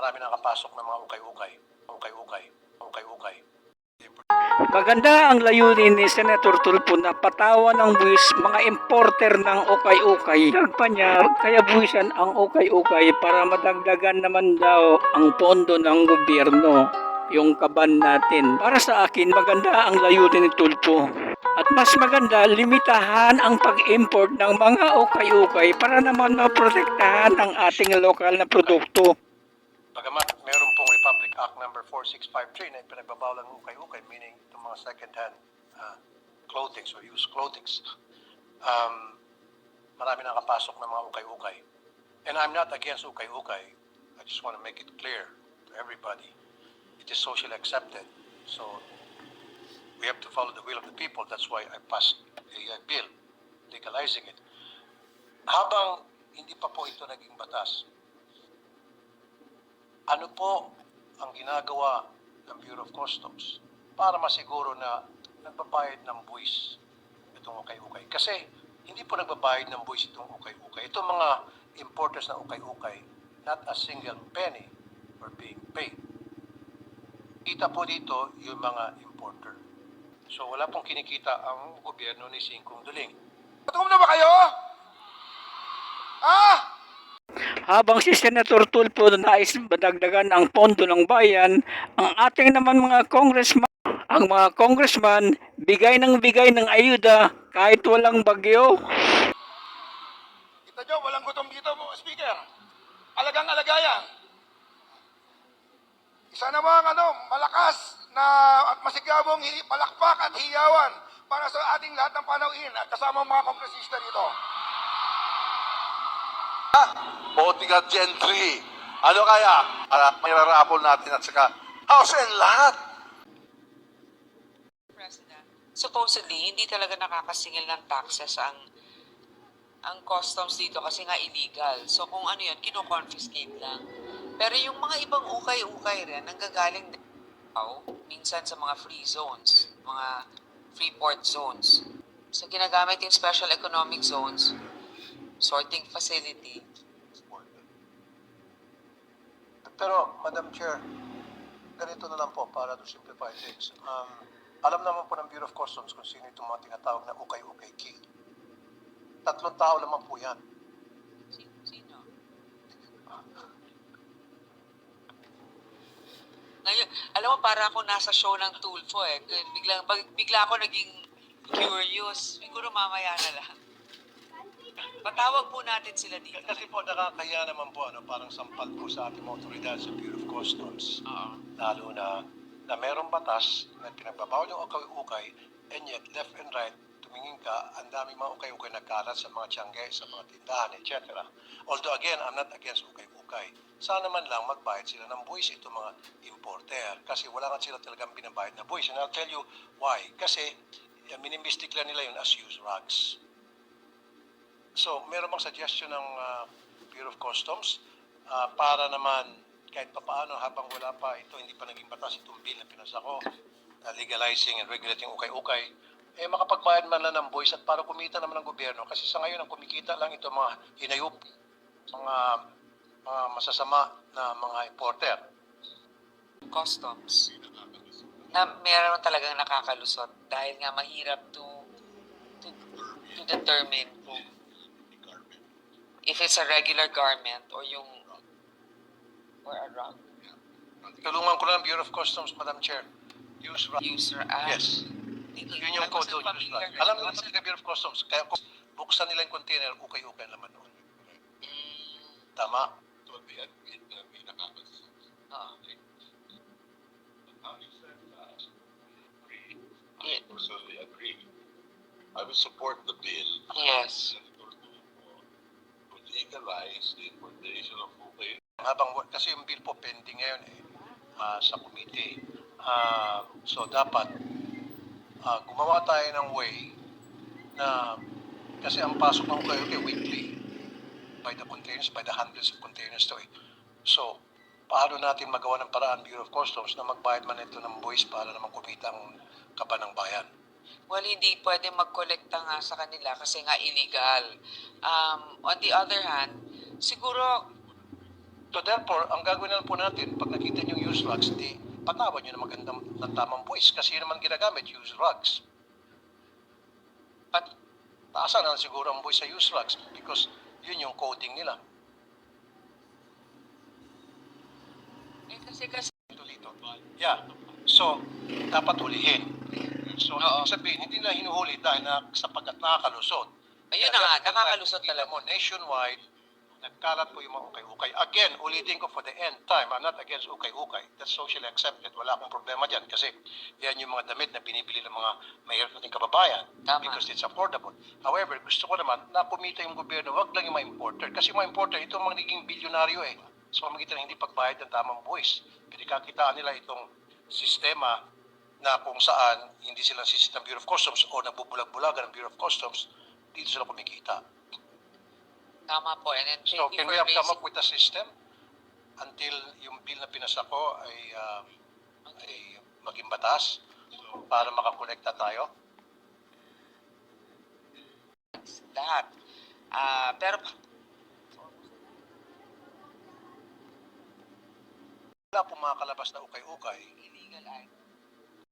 Marami nakapasok ng mga ukay-ukay. Ukay-ukay. Ukay-ukay. Maganda ang layunin ni Senator Tulfo na patawan ng buwis mga importer ng ukay-ukay. Dagpa niya, kaya buwisan ang ukay-ukay para madagdagan naman daw ang pondo ng gobyerno, yung kaban natin. Para sa akin, maganda ang layunin ni Tulfo. At mas maganda, limitahan ang pag-import ng mga ukay-ukay para naman maprotektahan ang ating lokal na produkto. Bagamat meron pong Republic Act number 4653 na pinagbabawalan ng ukay-ukay, meaning itong mga second-hand uh, clothing or used clothing, um, marami nakapasok ng mga ukay-ukay. And I'm not against ukay-ukay. I just want to make it clear to everybody. It is socially accepted. So we have to follow the will of the people. That's why I passed a uh, bill legalizing it. Habang hindi pa po ito naging batas, ano po ang ginagawa ng Bureau of Customs para masiguro na nagbabayad ng buwis itong ukay-ukay? Kasi hindi po nagbabayad ng buwis itong ukay-ukay. Itong mga importers na ukay-ukay, not a single penny are being paid. Kita po dito yung mga importer. So wala pong kinikita ang gobyerno ni Singkong Duling. Gutom na ba kayo? Ah! Habang si Senator Tulfo nais madagdagan ang pondo ng bayan, ang ating naman mga congressman, ang mga congressman, bigay ng bigay ng ayuda kahit walang bagyo. Kita nyo, walang gutom dito, speaker. Alagang alagayan. Isa namang ano, malakas na at masigabong palakpak at hiyawan para sa ating lahat ng panauhin at kasama mga kongresista dito. Voting at gentry. Ano kaya? Para may rarapol natin at saka House and lahat. Supposedly, hindi talaga nakakasingil ng taxes ang ang customs dito kasi nga illegal. So kung ano yun, kino-confiscate lang. Pero yung mga ibang ukay-ukay rin, nanggagaling din minsan sa mga free zones, mga free port zones. So ginagamit yung special economic zones, sorting facility, Pero, Madam Chair, ganito na lang po para to simplify things. Um, alam naman po ng Bureau of Customs kung sino itong mga tinatawag na ukay-ukay key. Tatlong tao lamang po yan. Sino? Ngayon, alam mo, para ako nasa show ng Tulfo eh. Bigla, bag- bigla ako naging curious. Siguro mamaya na lang. Patawag po natin sila dito. Kasi po nakakaya naman po ano, parang sampal po sa ating mga otoridad sa Bureau of Customs. Oo. Lalo na na merong batas na pinagbabawal yung ukay-ukay and yet left and right tumingin ka, ang daming mga ukay-ukay nagkalat sa mga tiyangge, sa mga tindahan, etc. Although again, I'm not against ukay-ukay. Sana man lang magbayad sila ng buwis itong mga importer kasi wala nga sila talagang binabayad na buwis. And I'll tell you why. Kasi minimistik lang nila yun as used rugs. So, meron bang suggestion ng uh, Bureau of Customs uh, para naman kahit papaano habang wala pa ito, hindi pa naging batas itong bill na pinasa ko, uh, legalizing and regulating ukay-ukay, eh makapagbayad man lang ng buwis at para kumita naman ng gobyerno kasi sa ngayon ang kumikita lang ito mga hinayup, mga mga masasama na mga importer. Customs. Na meron talagang nakakalusot dahil nga mahirap to to, to determine kung if it's a regular garment or yung or a rug. Tulungan ko lang ang Bureau of Customs, Madam Chair. Use rug. User ah. Yes. Yun yung code doon. use rug. Alam naman talaga Bureau of Customs. Kaya kung buksan nila yung container, ukay-ukay ang laman doon. Mm, Tama. oo. I will support the bill. Yes. Legalize the importation of cocaine. habang kasi yung bill po pending ngayon eh ah, sa committee. Ah, so dapat ah, gumawa tayo ng way na kasi ang pasok ng kayo kay weekly by the containers, by the hundreds of containers to eh. So, paano natin magawa ng paraan Bureau of Customs na magbayad man ito ng buwis para naman kumita ang kaba ng bayan? Well, hindi pwede magkolekta nga sa kanila kasi nga illegal. Um, on the other hand, siguro So therefore, ang gagawin na po natin, pag nakita niyo yung use rugs, di patawan niyo na magandang ng tamang voice kasi yun naman ginagamit, use rugs. At taasan na siguro ang voice sa use rugs because yun yung coding nila. Eh, kasi kasi Tulito. Yeah. So, dapat hulihin. So, Oo. ibig sabihin, hindi na hinuhuli dahil na sapagkat nakakalusot. Ayun na nga, nakakalusot talaga. mo, nationwide, nagkalat po yung mga ukay-ukay. Again, ulitin ko for the end time, I'm not against ukay-ukay. That's socially accepted. Wala akong problema dyan kasi yan yung mga damit na binibili ng mga mahirap nating kababayan Tama. because it's affordable. However, gusto ko naman na kumita yung gobyerno, wag lang yung mga importer. Kasi mga importer, ito ang mga naging bilyonaryo eh. Sa pamagitan ng hindi pagbayad ng tamang buwis. Pinagkakitaan nila itong sistema na kung saan hindi sila sisit ng Bureau of Customs o nabubulag-bulagan ng Bureau of Customs, dito sila kumikita. tama po. And then, So, can we have come up with a system until yung bill na pinasa ko ay, ah, ay maging batas para makakolekta tayo? that. Ah, pero Wala pong mga kalabas na ukay-ukay. illegal act.